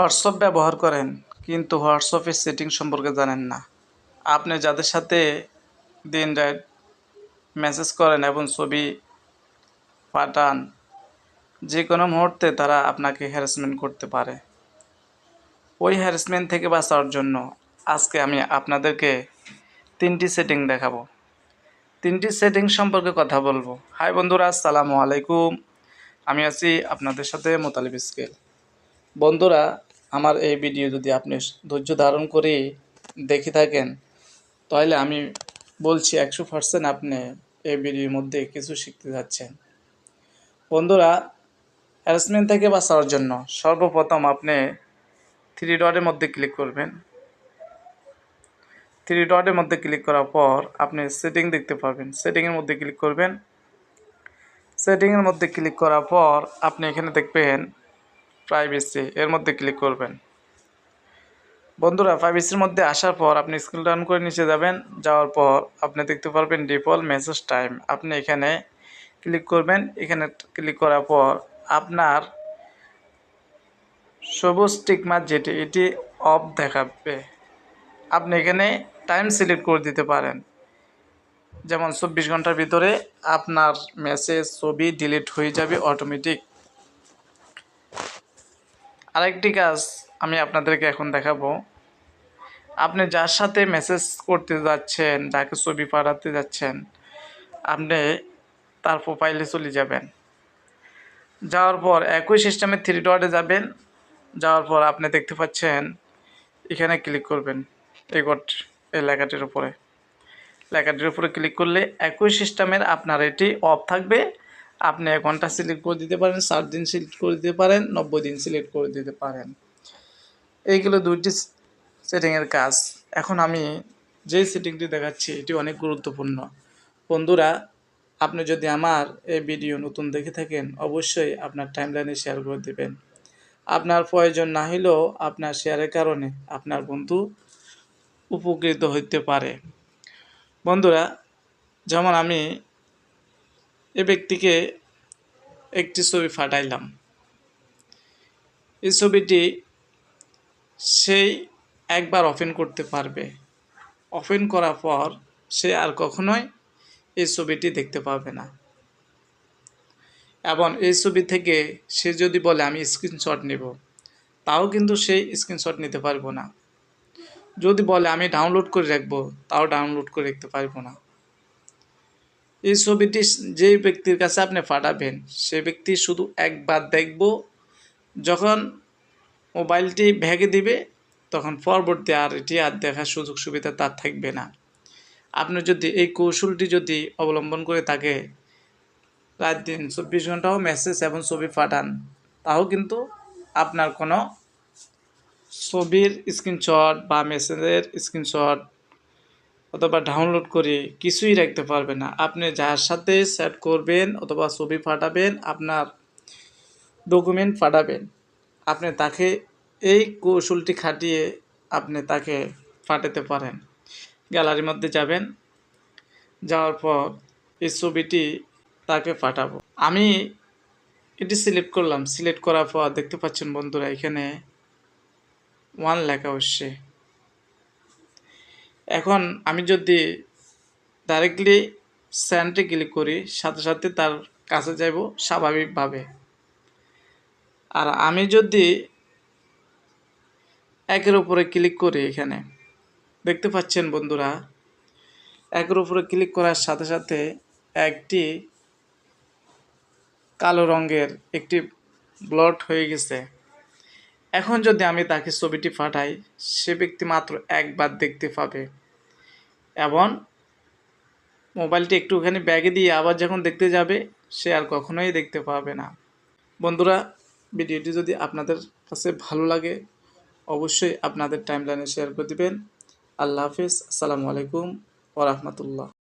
WhatsApp ব্যবহার করেন, কিন্তু হোয়াটসঅ্যাপের সেটিং সম্পর্কে জানেন না। আপনি যাদের সাথে দিন রাত মেসেজ করেন এবং ছবি পাঠান যে কোনো মুহূর্তে তারা আপনাকে হ্যারাসমেন্ট করতে পারে। ওই হ্যারাসমেন্ট থেকে বাঁচার জন্য আজকে আমি আপনাদেরকে তিনটি সেটিং দেখাবো। তিনটি সেটিং সম্পর্কে কথা বলব। হাই বন্ধুরা, আসসালামু আলাইকুম। আমি আছি আপনাদের সাথে মোতালিব স্কেল। বন্ধুরা আমার এই ভিডিও যদি আপনি ধৈর্য ধারণ করে দেখে থাকেন, তাহলে আমি বলছি একশো পার্সেন্ট আপনি এই ভিডিওর মধ্যে কিছু শিখতে যাচ্ছেন। বন্ধুরা হ্যারাসমেন্ট থেকে বাঁচার জন্য সর্বপ্রথম আপনি থ্রি ডটের মধ্যে ক্লিক করবেন। থ্রি ডটের মধ্যে ক্লিক করার পর আপনি সেটিং দেখতে পাবেন। সেটিংয়ের মধ্যে ক্লিক করবেন। সেটিংয়ের মধ্যে ক্লিক করার পর আপনি এখানে দেখবেন প্রাইভেসি এর মধ্যে ক্লিক করবেন। বন্ধুরা প্রাইভেসির মধ্যে আসার পর আপনি স্ক্রিন ডাউন করে নিচে যাবেন। যাওয়ার পর আপনি দেখতে পারবেন ডিফল্ট মেসেজ টাইম আপনি এখানে ক্লিক করবেন। এখানে ক্লিক করার পর আপনার সবুজ টিকমার যেটি, এটি অফ দেখাবে। আপনি এখানে টাইম সিলেক্ট করে দিতে পারেন। যেমন চব্বিশ ঘণ্টার ভিতরে আপনার মেসেজ ছবি ডিলিট হয়ে যাবে অটোমেটিক আরেকটি কাজ আমি আপনাদেরকে এখন দেখাবো। আপনি যার সাথে মেসেজ করতে যাচ্ছেন, যাকে ছবি পাঠাতে যাচ্ছেন, আপনি তার প্রোফাইলে চলে যাবেন। যাওয়ার পর একই সিস্টেমে থ্রি ডটে যাবেন। যাওয়ার পর আপনি দেখতে পাচ্ছেন, এখানে ক্লিক করবেন এই গট এই লেখাটির উপরে। লেখাটির উপরে ক্লিক করলে একই সিস্টেমের আপনার এটি অফ থাকবে। আপনি এক ঘণ্টা সিলেক্ট করে দিতে পারেন, সাত দিন সিলেক্ট করে দিতে পারেন, নব্বই দিন সিলেক্ট করে দিতে পারেন। এইগুলো দুইটি সেটিংয়ের কাজ। এখন আমি যেই সেটিংটি দেখাচ্ছি, এটি অনেক গুরুত্বপূর্ণ। বন্ধুরা, আপনি যদি আমার এই ভিডিও নতুন দেখে থাকেন, অবশ্যই আপনার টাইমলাইনে শেয়ার করে দেবেন। আপনার প্রয়োজন না হলেও আপনার শেয়ারের কারণে আপনার বন্ধু উপকৃত হইতে পারে। বন্ধুরা, যেমন আমি এ ব্যক্তিকে একটি ছবি ফাটাইলাম এই ছবিটি সেই একবার ওপেন করতে পারবে। ওপেন করার পর সে আর কখনোই এই ছবিটি দেখতে পাবে না। এবং এই ছবি থেকে সে যদি বলে, আমি স্ক্রিনশট নেব তাও কিন্তু সেই স্ক্রিনশট নিতে পারব না। যদি বলে, আমি ডাউনলোড করে রাখব তাও ডাউনলোড করে রাখতে পারব না। এই ছবিটি যে ব্যক্তির কাছে আপনি পাঠাবেন, সে ব্যক্তি শুধু একবার দেখব, যখন মোবাইলটি ভেঙে দিবে, তখন পরবর্তী আর এটি আর দেখার সুযোগ সুবিধা তার থাকবে না। আপনি যদি এই কৌশলটি যদি অবলম্বন করে থাকে রাত দিন চব্বিশ ঘন্টাও মেসেজ এবং ছবি পাঠান, তাও কিন্তু আপনার কোনো ছবির স্ক্রিনশট বা মেসেজের স্ক্রিনশট অথবা ডাউনলোড করে কিছুই রাখতে পারবে না। আপনি যার সাথে সেট করবেন অথবা ছবি পাঠাবেন, আপনার ডকুমেন্ট পাঠাবেন, আপনি তাকে এই কৌশলটি খাটিয়ে আপনি তাকে পাঠাতে পারেন। গ্যালারির মধ্যে যাবেন, যাওয়ার পর এই ছবিটি তাকে পাঠাবো। আমি এটি সিলেক্ট করলাম। সিলেক্ট করার পর দেখতে পাচ্ছেন বন্ধুরা, এখানে ওয়ান লেখা হচ্ছে। এখন আমি যদি ডাইরেক্টলি স্যান্ডে ক্লিক করি, সাথে সাথে তার কাছে যাইব স্বাভাবিকভাবে। আর আমি যদি একের উপরে ক্লিক করি এখানে, দেখতে পাচ্ছেন বন্ধুরা, একের উপরে ক্লিক করার সাথে সাথে একটি কালো রঙের একটি ব্লট হয়ে গেছে। এখন যদি আমি তাকে ছবিটি পাঠাই, সে ব্যক্তি মাত্র একবার দেখতে পাবে। এবং মোবাইলটি একটুখানি ব্যাগে দিয়ে আবার যখন দেখতে যাবে, সে আর কখনোই দেখতে পাবে না। বন্ধুরা, ভিডিওটি যদি আপনাদের কাছে ভালো লাগে, অবশ্যই আপনাদের টাইম লাইনে শেয়ার করে দেবেন। আল্লাহ হাফিজ, আসসালামু আলাইকুম ওরহমতুল্লাহ